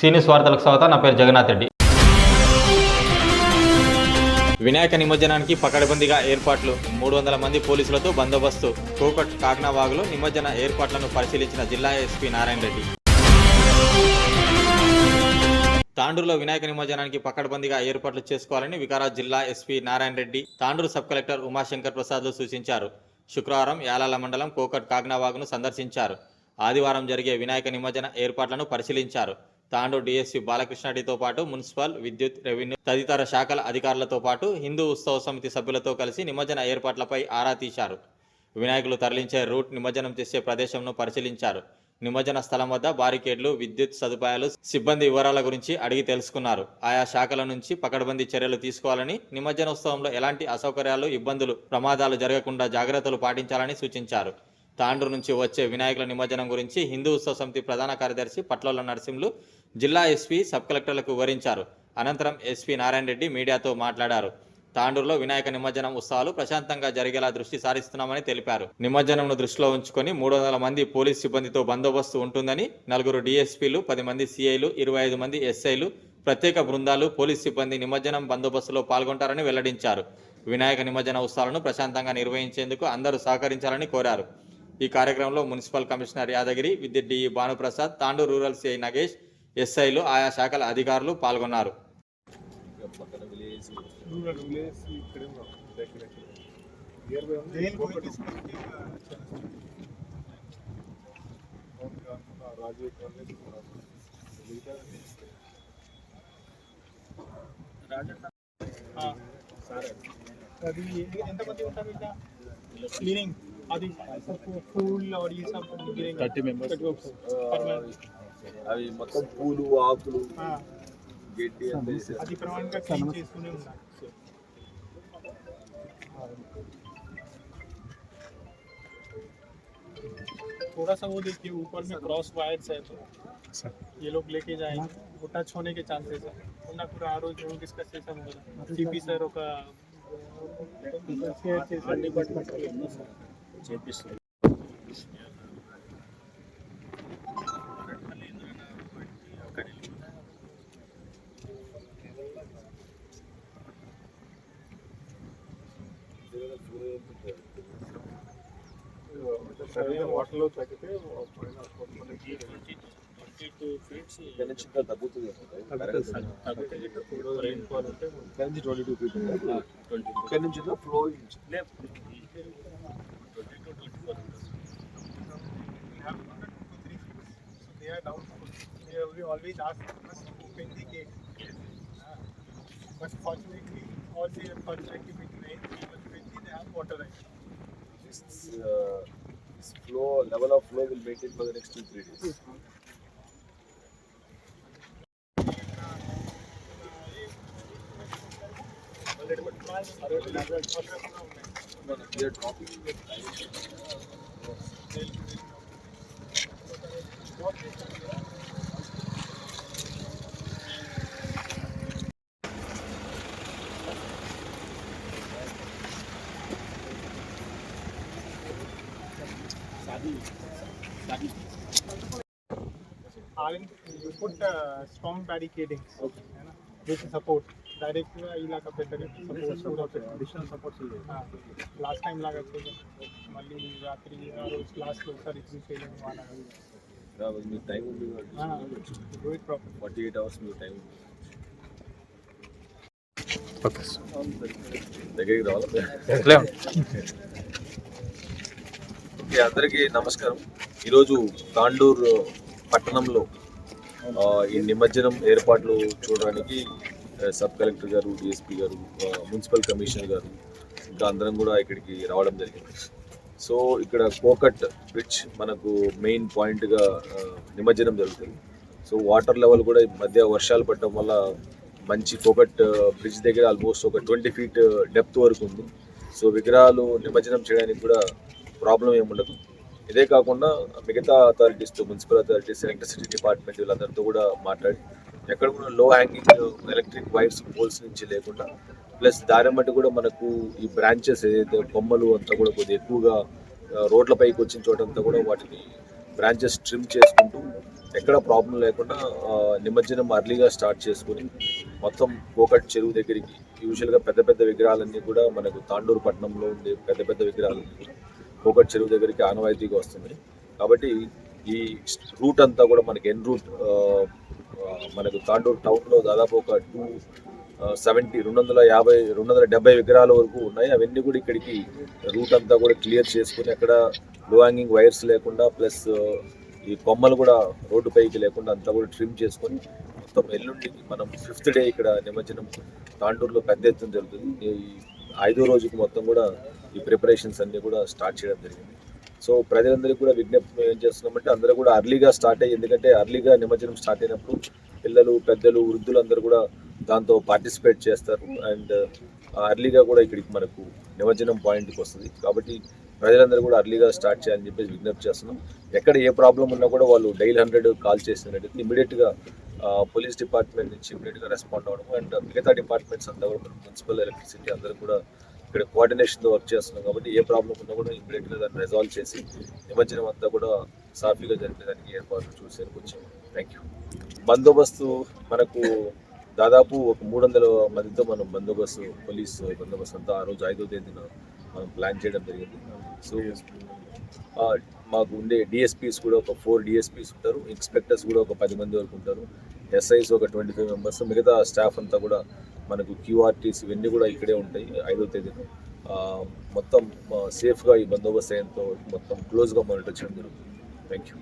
సీనియస్ వార్తలకు స్వాగతం. నా పేరు జగన్నాథ్ రెడ్డి. వినాయక నిమజ్జనానికి పకడ్బందీగా ఏర్పాట్లు. మూడు వందల మంది పోలీసులతో బందోబస్తు. కోకట్ కాకినావాగులో నిమజ్జన ఏర్పాట్లను పరిశీలించిన జిల్లా ఎస్పీ నారాయణ రెడ్డి. తాండూరులో వినాయక నిమజ్జనానికి పకడ్బందీగా ఏర్పాట్లు చేసుకోవాలని వికారాబాద్ జిల్లా SP Narayana Reddy Tandur sub collector Umashankar ప్రసాద్లు సూచించారు. శుక్రవారం యాలాల మండలం కోకట్ కాకినావాగును సందర్శించారు. ఆదివారం జరిగే వినాయక నిమజ్జన ఏర్పాట్లను పరిశీలించారు. తాండూరు డీఎస్పీ బాలకృష్ణరెడ్డితో పాటు మున్సిపల్ విద్యుత్ రెవెన్యూ తదితర శాఖల అధికారులతో పాటు హిందూ ఉత్సవ సమితి సభ్యులతో కలిసి నిమజ్జన ఏర్పాట్లపై ఆరా తీశారు. వినాయకులు తరలించే రూట్ నిమజ్జనం చేసే ప్రదేశంను పరిశీలించారు. నిమజ్జన స్థలం వద్ద బారికేడ్లు విద్యుత్ సదుపాయాలు సిబ్బంది వివరాల గురించి అడిగి తెలుసుకున్నారు. ఆయా శాఖల నుంచి పకడ్బందీ చర్యలు తీసుకోవాలని నిమజ్జనోత్సవంలో ఎలాంటి అసౌకర్యాలు ఇబ్బందులు ప్రమాదాలు జరగకుండా జాగ్రత్తలు పాటించాలని సూచించారు. తాండ్రు నుంచి వచ్చే వినాయకుల నిమజ్జనం గురించి హిందూ ఉత్సవ సమితి ప్రధాన కార్యదర్శి పట్లోల నరసింహులు జిల్లా ఎస్పీ సబ్ కలెక్టర్లకు వివరించారు. అనంతరం ఎస్పీ నారాయణ రెడ్డి మీడియాతో మాట్లాడారు. తాండూరులో వినాయక నిమజ్జనం ఉత్సవాలు ప్రశాంతంగా జరిగేలా దృష్టి సారిస్తున్నామని తెలిపారు. నిమజ్జనంను దృష్టిలో ఉంచుకొని మూడు వందల మంది పోలీస్ సిబ్బందితో బందోబస్తు ఉంటుందని నలుగురు డీఎస్పీలు పది మంది సిఐలు ఇరవై ఐదు మంది ఎస్ఐలు ప్రత్యేక బృందాలు పోలీస్ సిబ్బంది నిమజ్జనం బందోబస్తులో పాల్గొంటారని వెల్లడించారు. వినాయక నిమజ్జన ఉత్సవాలను ప్రశాంతంగా నిర్వహించేందుకు అందరూ సహకరించాలని కోరారు. ఈ కార్యక్రమంలో మున్సిపల్ కమిషనర్ యాదగిరి విద్యుత్ DE Bhanuprasad Tandur rural CI Nagesh ఎస్ఐలు ఆయా శాఖల అధికారులు పాల్గొన్నారు. రూరల్ విలేజ్ ఎంతమంది ఉంటారు ఇక్కడ? క్లీనింగ్ అది ఫుల్ और ये सब गिरेगा 30 members. అవి మొత్తం పూలు ఆకులు గడ్డి అంతా వేసేసి అది ప్రమాణంగా క్లీన్ చేస్తూనే ఉన్నారు थोड़ा सा वो देखिए ऊपर में क्रॉस वायर्स है तो ये लोग लेके जाएंगे वो टच होने के चांसेस है ఉన్న కూడా ఆ రోజు డిస్కస్ చేసాము కదా సిపి సార్ ఒక షేర్ సరైన వాటర్లో తగ్గితే తగ్గుతుంది ట్వంటీ టూ ఫీట్ ఇక్కడ నుంచి flow Have always asked us to open the gate. Uh, But fortunately, all the unfortunately it rains, even when they have water right. this uh, this flow level of flow will maintain for the next two three days we are dropping Alan, put uh, strong barricading, है ना, which support. Direct ఇలాగా పెట్టరు support additional supports last time లాగా చేయలేదు మళ్ళీ రాత్రి ఆ రోజు లాస్ట్ ఒకసారి ఇది చేయలేదు వాళ్ళ మీ టైం ఉంది do it proper forty eight hours me time దగ్గరికి రావాలి ఓకే అందరికీ నమస్కారం. ఈరోజు తాండూరు పట్టణంలో ఈ నిమజ్జనం ఏర్పాట్లు చూడడానికి సబ్ కలెక్టర్ గారు డిఎస్పీ గారు మున్సిపల్ కమిషనర్ గారు ఇంకా అందరం కూడా ఇక్కడికి రావడం జరిగింది. సో ఇక్కడ కోకట్ బ్రిడ్జ్ మనకు మెయిన్ పాయింట్గా నిమజ్జనం జరుగుతుంది. సో వాటర్ లెవెల్ కూడా ఈ మధ్య వర్షాలు పడటం వల్ల మంచి కోకట్ బ్రిడ్జ్ దగ్గర ఆల్మోస్ట్ ఒక ట్వంటీ ఫీట్ డెప్త్ వరకు ఉంది. సో విగ్రహాలు నిమజ్జనం చేయడానికి కూడా ప్రాబ్లం ఏముండదు ఇదే కాకుండా మిగతా అథారిటీస్తో మున్సిపల్ అథారిటీస్ ఎలక్ట్రిసిటీ డిపార్ట్మెంట్ వీళ్ళందరితో కూడా మాట్లాడి ఎక్కడ కూడా లో హ్యాంగింగ్ ఎలక్ట్రిక్ వైర్స్ పోల్స్ నుంచి లేకుండా ప్లస్ దాని బట్టి కూడా మనకు ఈ బ్రాంచెస్ ఏదైతే బొమ్మలు అంతా కూడా కొద్దిగా ఎక్కువగా రోడ్లపైకి రోడ్ల పైకి వచ్చిన చోటంతా కూడా వాటిని బ్రాంచెస్ ట్రిమ్ చేసుకుంటూ ఎక్కడ ప్రాబ్లం లేకుండా నిమజ్జనం అర్లీగా స్టార్ట్ చేసుకుని మొత్తం కోకట్ చెరువు దగ్గరికి యూజువల్గా పెద్ద పెద్ద విగ్రహాలన్నీ కూడా మనకు తాండూరు పట్టణంలో ఉండే పెద్ద పెద్ద విగ్రహాలన్నీ కూడా కోకట్ చెరువు దగ్గరికి ఆనవాయితీగా వస్తుంది. కాబట్టి ఈ రూట్ అంతా కూడా మనకి ఎన్ రూట్ మనకు తాండూరు టౌన్లో దాదాపు ఒక టూ సెవెంటీ రెండు వందల యాభై రెండు వందల డెబ్బై విగ్రహాల వరకు ఉన్నాయి. అవన్నీ కూడా ఇక్కడికి రూట్ అంతా కూడా క్లియర్ చేసుకుని అక్కడ లో హ్యాంగింగ్ వైర్స్ లేకుండా ప్లస్ ఈ కొమ్మలు కూడా రోడ్డు పైకి లేకుండా అంతా కూడా ట్రిమ్ చేసుకొని మొత్తం ఎల్లుండికి మనం ఫిఫ్త్ డే ఇక్కడ నిమజ్జనం తాండూరులో పెద్ద ఎత్తున జరుగుతుంది. ఈ ఐదో రోజుకి మొత్తం కూడా ఈ ప్రిపరేషన్స్ అన్నీ కూడా స్టార్ట్ చేయడం జరిగింది. సో ప్రజలందరికీ కూడా విజ్ఞప్తి ఏం చేస్తున్నామంటే అందరూ కూడా అర్లీగా స్టార్ట్ అయ్యి ఎందుకంటే అర్లీగా నిమజ్జనం స్టార్ట్ అయినప్పుడు పిల్లలు పెద్దలు వృద్ధులు అందరూ కూడా దాంతో పార్టిసిపేట్ చేస్తారు. అండ్ అర్లీగా కూడా ఇక్కడికి మనకు నిమజ్జనం పాయింట్కి వస్తుంది. కాబట్టి ప్రజలందరూ కూడా అర్లీగా స్టార్ట్ చేయాలని చెప్పేసి విజ్ఞప్తి చేస్తున్నాం. ఎక్కడ ఏ ప్రాబ్లం ఉన్నా కూడా వాళ్ళు డైల్ హండ్రెడ్ కాల్ చేసినట్టయితే ఇమీడియట్గా పోలీస్ డిపార్ట్మెంట్ నుంచి ఇమీడియట్గా రెస్పాండ్ అవ్వడం అండ్ మిగతా డిపార్ట్మెంట్స్ అంతా కూడా మున్సిపల్ ఎలక్ట్రిసిటీ అందరూ కూడా ఇక్కడ కోఆర్డినేషన్తో వర్క్ చేస్తున్నాం కాబట్టి ఏ ప్రాబ్లం ఉన్నా కూడా ఇమీడియట్గా దాన్ని రిజాల్వ్ చేసి నిమజ్జనం అంతా కూడా సాఫీగా జరిపేదానికి ఏర్పాట్లు చూసేందుకు వచ్చాము థ్యాంక్ యూ బందోబస్తు మనకు దాదాపు ఒక మూడు వందల మందితో మనం బందోబస్తు పోలీసు బందోబస్తు అంతా ఆ రోజు ఐదో తేదీన మనం ప్లాన్ చేయడం జరిగింది. సో మాకు ఉండే డిఎస్పీస్ కూడా ఒక ఫోర్ డిఎస్పీస్ ఉంటారు. ఇన్స్పెక్టర్స్ కూడా ఒక పది మంది వరకు ఉంటారు. ఎస్ఐస్ ఒక ట్వంటీ ఫైవ్ మెంబర్స్ మిగతా స్టాఫ్ అంతా కూడా మనకు క్యూఆర్టీస్ ఇవన్నీ కూడా ఇక్కడే ఉంటాయి ఐదో తేదీన. మొత్తం సేఫ్గా ఈ బందోబస్తు అయ్యేంతో మొత్తం క్లోజ్గా మానిటర్ చేయడం జరుగుతుంది. Thank you